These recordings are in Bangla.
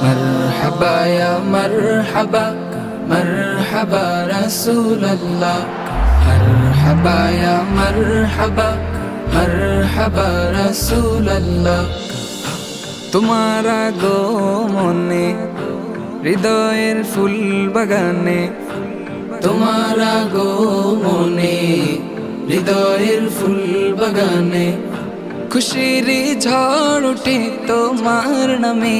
مرحبا يا مرحبا مرحبا رسول الله مرحبا يا مرحبا مرحبا رسول الله তোমার আগমনে হৃদয়ের ফুল বাগানে তোমার আগমনে হৃদয়ের ফুল বাগানে খুশির ঝড় উঠে তোমার নামে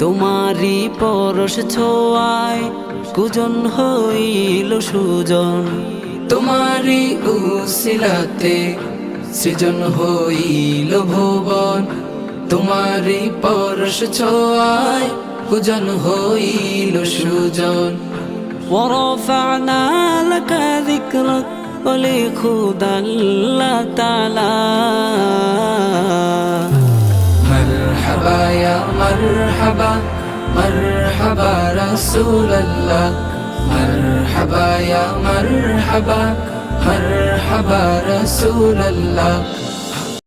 তোমারি পরশ ছোয়ায় কুজন হইল সুজন তোমারি উসিলাতে সৃজন হইল ভুবন তোমারি পরশ ছোয়ায় পূজন হইল সুজন ورفعنا لك ذكرك ولخذ الله تعالى মারহাবা মারহাবা রাসূলুল্লাহ মারহাবা ইয়া মারহাবা মারহাবা রাসূলুল্লাহ